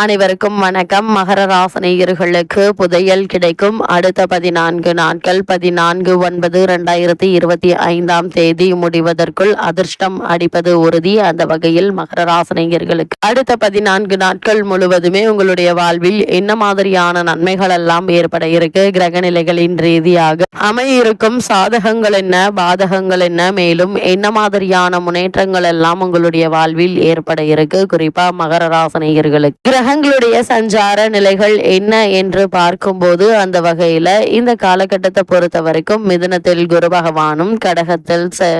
அனைவருக்கும் வணக்கம். மகர ராசனையர்களுக்கு புதையல் கிடைக்கும். அடுத்த பதினான்கு நாட்கள் பதினான்கு ஒன்பது ரெண்டாயிரத்தி இருபத்தி ஐந்தாம் தேதி முடிவதற்குள் அதிர்ஷ்டம் அடிப்பது உறுதி. அந்த வகையில் மகர ராசனையர்களுக்கு அடுத்த பதினான்கு நாட்கள் முழுவதுமே உங்களுடைய வாழ்வில் என்ன மாதிரியான நன்மைகள் எல்லாம் ஏற்பட இருக்கு? கிரக நிலைகளின் ரீதியாக அமையிருக்கும் சாதகங்கள் என்ன? பாதகங்கள் என்ன? மேலும் என்ன மாதிரியான முன்னேற்றங்கள் எல்லாம் உங்களுடைய வாழ்வில் ஏற்பட இருக்கு? குறிப்பா மகர ராசனையர்களுக்கு கிரகங்களுடைய சஞ்சார நிலைகள் என்ன என்று பார்க்கும்போது அந்த வகையில இந்த காலகட்டத்தை பொறுத்த வரைக்கும் மிதுனத்தில் குரு பகவானும் கடகத்தில் ச-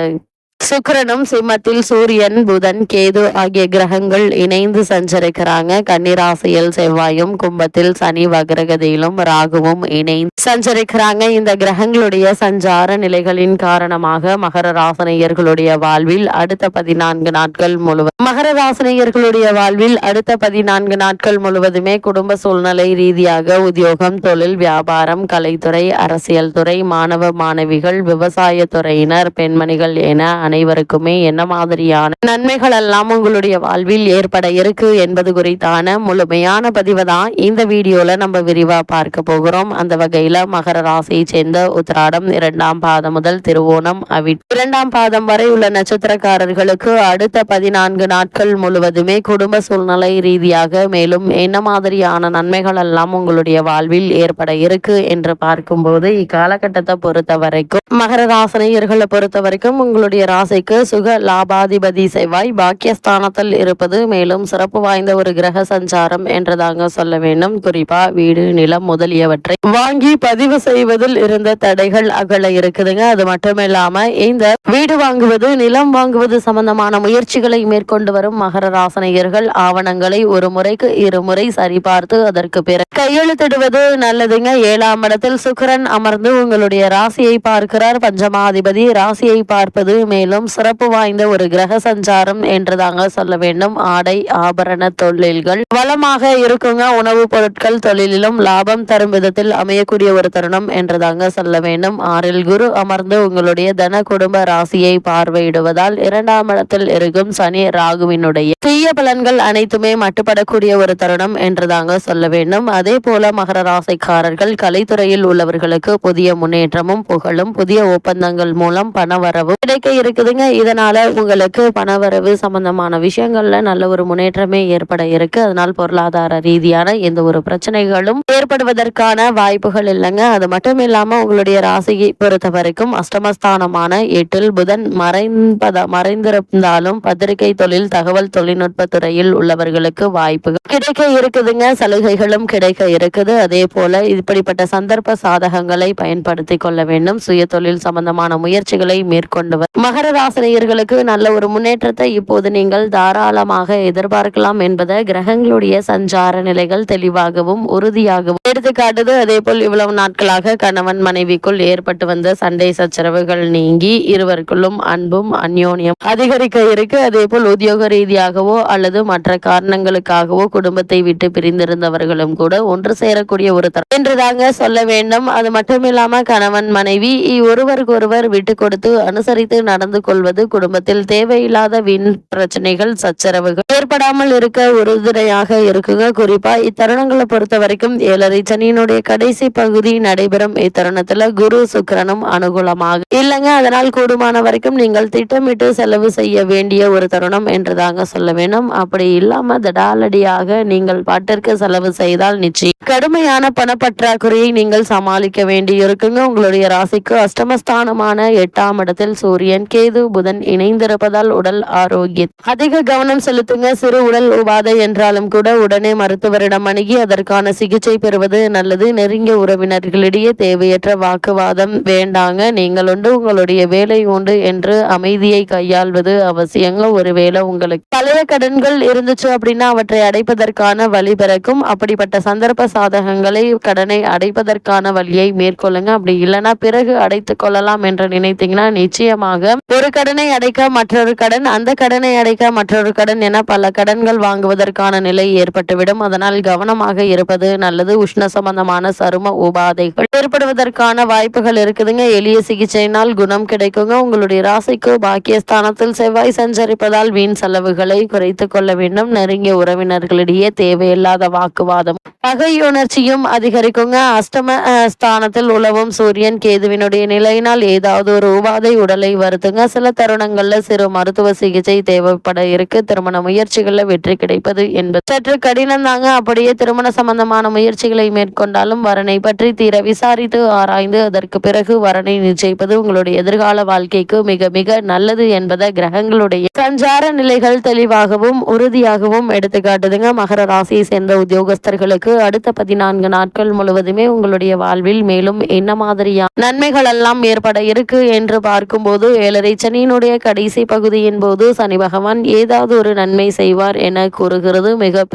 சுக்கரனும் சிம்மத்தில் சூரியன் புதன் கேது ஆகிய கிரகங்கள் இணைந்து சஞ்சரிக்கிறாங்க. கன்னிராசியில் செவ்வாயும் கும்பத்தில் சனி வக்ரகதியிலும் ராகுவும் இணைந்து சஞ்சரிக்கிறாங்க. இந்த கிரகங்களுடைய சஞ்சார நிலைகளின் காரணமாக மகர ராசனையர்களுடைய வாழ்வில் அடுத்த பதினான்கு நாட்கள் முழுவதும் மகர ராசனையர்களுடைய வாழ்வில் அடுத்த பதினான்கு நாட்கள் முழுவதுமே குடும்ப சூழ்நிலை ரீதியாக உத்தியோகம் தொழில் வியாபாரம் கலைத்துறை அரசியல் துறை மாணவ மாணவிகள் விவசாய துறையினர் பெண்மணிகள் என அனைவருக்குமே என்ன மாதிரியான நன்மைகள் எல்லாம் உங்களுடைய வாழ்வில் ஏற்பட இருக்கு என்பது குறித்தான முழுமையான பதிவை தான் இந்த வீடியோல நம்ம விரிவா பார்க்க போகிறோம். அந்த வகையில மகர ராசியை சேர்ந்த உத்திராடம் இரண்டாம் பாதம் முதல் திருவோணம் அவி இரண்டாம் பாதம் வரை உள்ள நட்சத்திரக்காரர்களுக்கு அடுத்த பதினான்கு நாட்கள் முழுவதுமே குடும்ப சூழ்நிலை ரீதியாக மேலும் என்ன மாதிரியான நன்மைகள் எல்லாம் உங்களுடைய வாழ்வில் ஏற்பட இருக்கு என்று பார்க்கும்போது இக்காலகட்டத்தை பொறுத்த வரைக்கும் மகர ராசனையர்களை பொறுத்த வரைக்கும் உங்களுடைய ராசிக்கு சுக லாபாதிபதி செவ்வாய் பாக்கியஸ்தானத்தில் இருப்பது மேலும் சிறப்பு வாய்ந்த ஒரு கிரக சஞ்சாரம் என்றதாங்க சொல்ல வேண்டும். குறிப்பா வீடு நிலம் முதலியவற்றை வாங்கி பதிவு செய்வதில் இருந்த தடைகள் அகல இருக்குதுங்க. அது மட்டும் இல்லாம இந்த வீடு வாங்குவது நிலம் வாங்குவது சம்பந்தமான முயற்சிகளை மேற்கொண்டு வரும் மகர ராசனையர்கள் ஆவணங்களை ஒரு முறைக்கு இருமுறை சரிபார்த்து அதற்கு பிறகு கையெழுத்திடுவது நல்லதுங்க. ஏழாம் இடத்தில் சுக்கிரன் அமர்ந்து உங்களுடைய ராசியை பார்க்கிறார். பஞ்சமாதிபதி ராசியை பார்ப்பது மேலும் சிறப்பு வாய்ந்த ஒரு கிரக சஞ்சாரம் என்றுதாங்க சொல்ல வேண்டும். ஆடை ஆபரண தொழில்கள் வளமாக இருக்குங்க. உணவுப் பொருட்கள் தொழிலிலும் லாபம் தரும் விதத்தில் அமையக்கூடிய ஒரு தருணம் என்றுதாங்க சொல்ல வேண்டும். ஆறில் குரு அமர்ந்து உங்களுடைய தன குடும்ப ராசியை பார்வையிடுவதால் இரண்டாம் இடத்தில் இருக்கும் சனி ராகுவினுடைய தீய பலன்கள் அனைத்துமே மட்டுப்படக்கூடிய ஒரு தருணம் என்றுதாங்க சொல்ல வேண்டும். அதே போல மகர ராசிக்காரர்கள் கலைத்துறையில் உள்ளவர்களுக்கு புதிய முன்னேற்றமும் புகழும் புதிய ஒப்பந்தங்கள் மூலம் பணவரவு கிடைக்க இருக்குதுங்க. இதனால் உங்களுக்கு பணவரவு சம்பந்தமான விஷயங்களில் நல்ல ஒரு முன்னேற்றமே ஏற்பட இருக்கு. அதனால் பொருளாதார ரீதியான எந்த ஒரு பிரச்சனைகளும் ஏற்படுவதற்கான வாய்ப்புகள் இல்லைங்க. அது மட்டும் இல்லாமல் உங்களுடைய ராசியை பொறுத்த வரைக்கும் அஷ்டமஸ்தானமான எட்டில் புதன் மறைந்தத மறைந்திருந்தாலும் பத்திரிகை தொழில் தகவல் தொழில்நுட்ப துறையில் உள்ளவர்களுக்கு வாய்ப்புகள் கிடைக்க இருக்குதுங்க. சலுகைகளும் கிடைக்க இருக்குது. அதே போல இப்படிப்பட்ட சந்தர்ப்ப சாதகங்களை பயன்படுத்தி கொள்ள வேண்டும். சுய தொழில் சம்பந்தமான முயற்சிகளை மேற்கொண்டு மகர ராசினியர்களுக்கு நல்ல ஒரு முன்னேற்றத்தை இப்போது நீங்கள் தாராளமாக எதிர்பார்க்கலாம் என்பதை கிரகங்களுடைய சஞ்சார நிலைகள் தெளிவாகவும் உறுதியாகவும் எடுத்துக்காட்டுது அதே போல் இவ்வளவு நாட்களாக கணவன் மனைவிக்குள் ஏற்பட்டு வந்த சண்டை சச்சரவுகள் நீங்கி இருவருக்குள்ளும் அன்பும் அந்யோன்யம் அதிகரிக்க இருக்கு. அதே போல் உத்தியோக ரீதியாகவோ அல்லது மற்ற காரணங்களுக்காகவோ குடும்பத்தை விட்டு பிரிந்திருந்தவர்களும் கூட ஒன்று சேரக்கூடிய ஒரு தரம் என்றுதாங்க சொல்ல வேண்டும். அது மட்டும் இல்லாம கணவன் மனைவி ஒருவருக்கு ஒருவர் விட்டு கொடுத்து அனுசரித்து நடந்து கொள்வது. குடும்பத்தில் தேவையில்லாத வீண் பிரச்சனைகள் சச்சரவுகள் ஏற்படாமல் இருக்க உறுதுணையாக இருக்குங்க. குறிப்பா இத்தருணங்களை பொறுத்த வரைக்கும் ஏழரை சனியினுடைய கடைசி பகுதி நடைபெறும். இத்தருணத்துல குரு சுக்கரனும் அனுகூலமாக இல்லைங்க. அதனால் கூடுமான வரைக்கும் நீங்கள் திட்டமிட்டு செலவு செய்ய வேண்டிய ஒரு தருணம் என்றுதாங்க சொல்ல வேண்டும். அப்படி இல்லாம தடாலடியாக நீங்கள் பாட்டிற்கு செலவு செய்தால் நிச்சயம். கடுமையான பணப்பற்றாக்குறையை நீங்கள் சமாளிக்க வேண்டி இருக்குங்க உங்களுடைய ராசிக்கு அஷ்டமஸ்தானமான எட்டாம் இடத்தில் சூரியன் கேது புதன் இணைந்திருப்பதால் உடல் ஆரோக்கியம் அதிக கவனம் செலுத்துங்க. சிறு உடல் உபாதை என்றாலும் கூட உடனே மருத்துவரிடம் அணுகி அதற்கான சிகிச்சை பெறுவது நல்லது. நெருங்கிய உறவினர்களிடையே தேவையற்ற வாக்குவாதம் வேண்டாங்க. நீங்கள் உண்டு உங்களுடைய வேலை உண்டு என்று அமைதியை கையாள்வது அவசியங்க. ஒருவேளை உங்களுக்கு பழைய கடன்கள் இருந்துச்சு அப்படின்னா அவற்றை அடைப்பதற்கான வழி பிறக்கும். அப்படிப்பட்ட சந்தர்ப்ப சாதகங்களை கடனை அடைப்பதற்கான வழியை மேற்கொள்ளுங்க. அப்படி இல்லைன்னா பிறகு அடைத்து கொள்ளலாம் என்று நினைத்தீங்கன்னா நிச்சயமாக ஒரு கடனை அடைக்க மற்றொரு கடன் அந்த கடனை அடைக்க மற்றொரு கடன் என பல கடன்கள் வாங்குவதற்கான நிலை ஏற்பட்டுவிடும். அதனால் கவனமாக இருப்பது நல்லது. உஷ்ண சம்பந்தமான சரும உபாதைகள் ஏற்படுவதற்கான வாய்ப்புகள் இருக்குதுங்க. எளிய சிகிச்சையினால் குணம் கிடைக்குங்க. உங்களுடைய ராசிக்கு பாக்கியஸ்தானத்தில் செவ்வாய் சஞ்சரிப்பதால் வீண் செலவுகளை குறைத்துக் கொள்ள வேண்டும். நெருங்கிய உறவினர்களிடையே தேவையில்லாத வாக்குவாதம் பகையுணர்ச்சியும் அதிகரிக்குங்க. அஷ்டம அஹ், ஸ்தானத்தில் உழவும் சூரியன் கேதுவினுடைய நிலையினால் ஏதாவது ஒரு உபாதை உடலை வருத்துங்க. சில தருணங்கள்ல சிறு மருத்துவ சிகிச்சை தேவைப்பட இருக்கு. திருமண முயற்சிகள்ல வெற்றி கிடைப்பது என்பது சற்று கடினம் தாங்க. அப்படியே திருமண சம்பந்தமான முயற்சிகளை மேற்கொண்டாலும் வரனை பற்றி தீர விசாரித்து ஆராய்ந்து அதற்கு பிறகு வரனை நிச்சயிப்பது உங்களுடைய எதிர்கால வாழ்க்கைக்கு மிக மிக நல்லது என்பதை கிரகங்களுடைய சஞ்சார நிலைகள் தெளிவாகவும் உறுதியாகவும் எடுத்துக்காட்டுதுங்க. மகர ராசியை சேர்ந்த உத்தியோகஸ்தர்களுக்கு அடுத்த பதினான்கு நாட்கள் முழுவதுமே உங்களுடைய வாழ்வில் மேலும் என்ன மாதிரியான நன்மைகள் எல்லாம் ஏற்பட இருக்கு என்று பார்க்கும்போது ஏழரை சனியினுடைய கடைசி பகுதியின் போது சனி பகவான் ஏதாவது ஒரு நன்மை செய்வார் என கூறுகிறது. மிக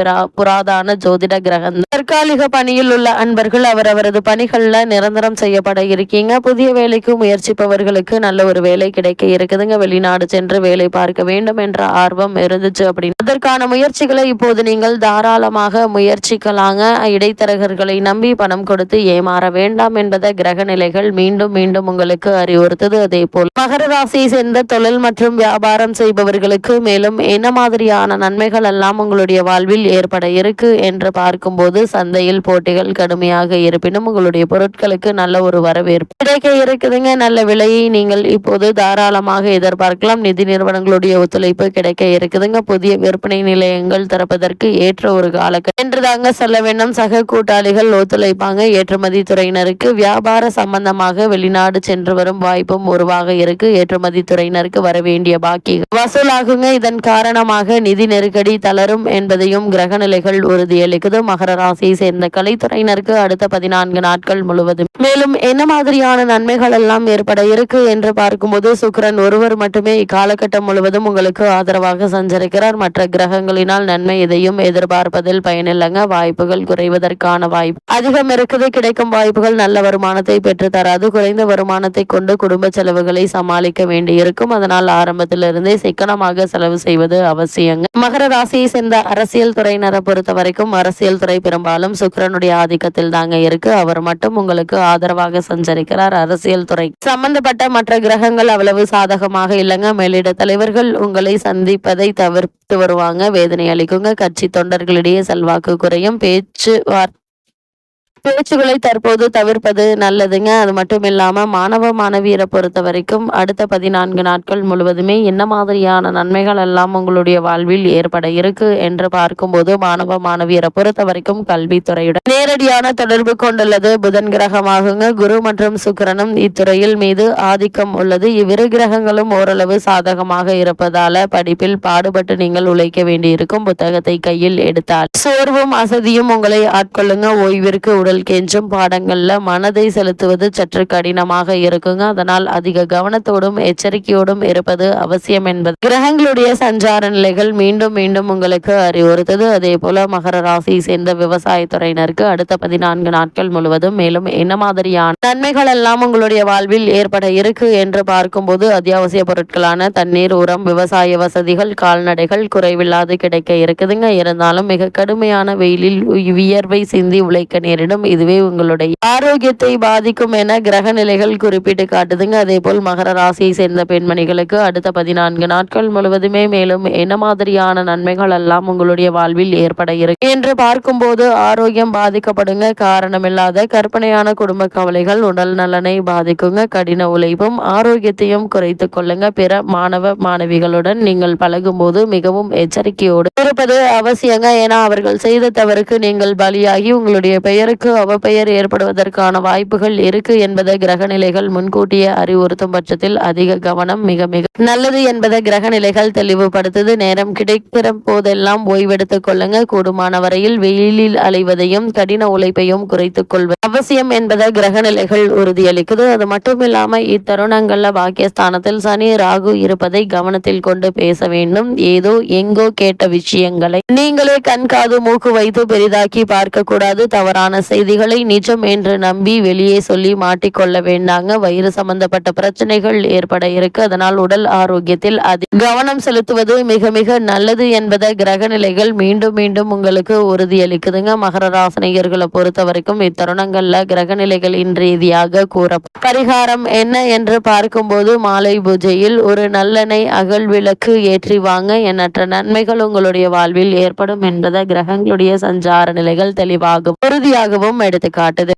புராதான ஜோதிட கிரகம். தற்காலிக பணியில் உள்ள அன்பர்கள் அவரவரது பணிகள்ல நிரந்தரம் செய்யப்பட இருக்கீங்க. புதிய வேலைக்கு முயற்சிப்பவர்களுக்கு நல்ல ஒரு வேலை கிடைக்க இருக்குதுங்க. வெளிநாடு சென்று வேலை பார்க்க வேண்டும் என்ற ஆர்வம் இருந்துச்சு அப்படின்னு அதற்கான முயற்சிகளை இப்போது நீங்கள் தாராளமாக முயற்சிக்கலாங்க. இடைத்தரகர்களை நம்பி பணம் கொடுத்து ஏமாற வேண்டாம் என்பதை கிரக நிலைகள் மீண்டும் மீண்டும் உங்களுக்கு அறிவுறுத்தது. அதே போல் மகர ராசியை சேர்ந்த தொழில் மற்றும் வியாபாரம் செய்பவர்களுக்கு மேலும் என்ன மாதிரியான நன்மைகள் எல்லாம் உங்களுடைய வாழ்வில் ஏற்பட இருக்கு என்று பார்க்கும்போது சந்தையில் போட்டிகள் கடுமையாக இருப்பினும் உங்களுடைய பொருட்களுக்கு நல்ல ஒரு வரவேற்பு கிடைக்க இருக்குதுங்க. நல்ல விலையை நீங்கள் இப்போது தாராளமாக எதிர்பார்க்கலாம். நிதி நிறுவனங்களுடைய ஒத்துழைப்பு கிடைக்க இருக்குதுங்க. புதிய விற்பனை நிலையங்கள் திறப்பதற்கு ஏற்ற ஒரு காலகட்டம் என்றுதாங்க சொல்ல வேண்டும். சக கூட்டாளிகள் ஒத்துழைப்பாங்க. ஏற்றுமதி துறையினருக்கு வியாபார சம்பந்தமாக வெளிநாடு சென்று வரும் வாய்ப்பும் உருவாக இருக்கு. ஏற்றுமதி துறையினருக்கு வர வேண்டிய பாக்கி வசூலாகுங்க. இதன் காரணமாக நிதி நெருக்கடி தளரும் என்பதையும் கிரக நிலைகள் உறுதியளிக்குது. மகர ராசியை சேர்ந்த கலைத்துறையினருக்கு அடுத்த பதினான்கு நாட்கள் முழுவதும். மேலும் என்ன மாதிரியான நன்மைகள் எல்லாம் ஏற்பட இருக்கு என்று பார்க்கும்போது சுக்கரன் ஒருவர் மட்டுமே இக்காலகட்டம் முழுவதும் உங்களுக்கு ஆதரவாக சஞ்சரிக்கிறார். மற்ற கிரகங்களினால் நன்மை எதையும் எதிர்பார்ப்பதில் பயனில்லைங்க. வாய்ப்புகள் குறைவதற்கான வாய்ப்பு. அதிகம் இருக்குது கிடைக்கும் வாய்ப்புகள் நல்ல வருமானத்தை பெற்று தராது. குறைந்த வருமானத்தை கொண்டு குடும்ப செலவுகளை சமாளிக்க வேண்டியிருக்கும். அதனால் ஆரம்பத்திலிருந்தே சிக்கனமாக செலவு செய்வது அவசியங்க. மகர ராசியை சேர்ந்த அரசியல் துறையினரை பொறுத்த வரைக்கும் அரசியல் துறை பெரும்பாலும் சுக்கிரனுடைய ஆதிக்கத்தில் தாங்க இருக்கு. அவர் மட்டும் உங்களுக்கு ஆதரவாக சஞ்சரிக்கிறார். அரசியல் துறை சம்பந்தப்பட்ட மற்ற கிரகங்கள் அவ்வளவு சாதகமாக இல்லைங்க. மேலிட தலைவர்கள் உங்களை சந்திப்பதை தவிர்த்து வருவாங்க வேதனை அளிக்குங்க. கட்சி தொண்டர்களிடையே செல்வாக்கு குறையும். பேச்சுவார்த்தை பேச்சுகளை தற்போது தவிர்ப்பது நல்லதுங்க. அது மட்டும் இல்லாம மாணவ மாணவியரை பொறுத்த வரைக்கும் அடுத்த பதினான்கு நாட்கள் முழுவதுமே என்ன மாதிரியான நன்மைகள் எல்லாம் உங்களுடைய வாழ்வில் ஏற்பட இருக்கு என்று பார்க்கும்போது மாணவ மாணவியரை பொறுத்த வரைக்கும் கல்வித்துறையுடன் நேரடியான தொடர்பு கொண்டுள்ளது. புதன் கிரகமாகுங்க. குரு மற்றும் சுக்கிரனும் இத்துறையில் மீது ஆதிக்கம் உள்ளது. இவ்விரு கிரகங்களும் ஓரளவு சாதகமாக இருப்பதால படிப்பில் பாடுபட்டு நீங்கள் உழைக்க வேண்டியிருக்கும். புத்தகத்தை கையில் எடுத்தால் சோர்வும் அசதியும் உங்களை ஆட்கொள்ளுங்க. ஓய்விற்கு உடல் கெஞ்சும் பாடங்களில் மனதை செலுத்துவது சற்று கடினமாக இருக்குங்க. அதனால் அதிக கவனத்தோடும் எச்சரிக்கையோடும் இருப்பது அவசியம் என்பது. கிரகங்களுடைய சஞ்சார நிலைகள் மீண்டும் மீண்டும் உங்களுக்கு அறிவுறுத்தது. அதே போல மகர ராசியை சேர்ந்த விவசாயத்துறையினருக்கு அடுத்த பதினான்கு நாட்கள் முழுவதும் மேலும் என்ன மாதிரியான நன்மைகள் எல்லாம் உங்களுடைய வாழ்வில் ஏற்பட இருக்கு என்று பார்க்கும்போது அத்தியாவசிய பொருட்களான தண்ணீர் உரம் விவசாய வசதிகள் கால்நடைகள் குறைவில்லாது கிடைக்க இருக்குதுங்க. இருந்தாலும் மிக கடுமையான வெயிலில் வியர்வை சிந்தி உழைக்க நேரிடும். இதுவே உங்களுடைய ஆரோக்கியத்தை பாதிக்கும் என கிரக நிலைகள் குறிப்பிட்டு காட்டுதுங்க. அதே போல் மகர ராசியை சேர்ந்த பெண்மணிகளுக்கு அடுத்த பதினான்கு நாட்கள் முழுவதுமே மேலும் என்ன மாதிரியான நன்மைகள் எல்லாம் உங்களுடைய வாழ்வில் ஏற்பட இருக்கு என்று பார்க்கும்போது ஆரோக்கியம் பாதிக்கப்படுங்க. காரணமில்லாத கற்பனையான குடும்ப கவலைகள் உடல் நலனை பாதிக்குங்க. கடின உழைப்பும் ஆரோக்கியத்தையும் குறைத்துக் கொள்ளுங்க. பிற மாணவ மாணவிகளுடன் நீங்கள் பழகும்போது மிகவும் எச்சரிக்கையோடு இருப்பது அவசியங்க. ஏன்னா அவர்கள் செய்த தவறுக்கு நீங்கள் பலியாகி உங்களுடைய பெயருக்கு அவப்பெயர் ஏற்படுவதற்கான வாய்ப்புகள் இருக்கு என்பதை கிரக நிலைகள் முன்கூட்டியே அறிவுறுத்தும் பட்சத்தில் அதிக கவனம் மிக மிக நல்லது என்பதை கிரக நிலைகள் தெளிவுபடுத்துது. நேரம் கிடைக்கிற போதெல்லாம் ஓய்வெடுத்துக் கொள்ளுங்க. கூடுமான வரையில் வெயிலில் அலைவதையும் கடின உழைப்பையும் குறைத்துக் கொள்வது அவசியம் என்பதை கிரக நிலைகள் உறுதியளிக்குது. அது மட்டும் இல்லாம இத்தருணங்கள்ல பாக்கியஸ்தானத்தில் சனி ராகு இருப்பதை கவனத்தில் கொண்டு பேச வேண்டும். ஏதோ எங்கோ கேட்ட விஷயங்களை நீங்களே கண் காது மூக்கு வைத்து பெரிதாக்கி பார்க்க கூடாது தவறான செய்திகளை நிஜம் என்று நம்பி வெளியே சொல்லி மாட்டிக்கொள்ள வேண்டாங்க. வயிறு சம்பந்தப்பட்ட பிரச்சனைகள் ஏற்பட இருக்கு. அதனால் உடல் ஆரோக்கியத்தில் அதி கவனம் செலுத்துவது மிக மிக நல்லது என்பதை கிரக நிலைகள் மீண்டும் மீண்டும் உங்களுக்கு உறுதியளிக்குதுங்க. மகர ராசினியர்களை பொறுத்த வரைக்கும் இத்தருணங்கள்ல கிரக நிலைகளின் ரீதியாக கூற பரிகாரம் என்ன என்று பார்க்கும்போது மாலை பூஜையில் ஒரு நல்லெண்ணெய் அகல் விளக்கு ஏற்றி வாங்க. எண்ணற்ற நன்மைகள் உங்களுடைய வாழ்வில் ஏற்படும் என்பதை கிரகங்களுடைய சஞ்சார நிலைகள் தெளிவாகவும் உறுதியாகவும் எடுத்து காட்டுது.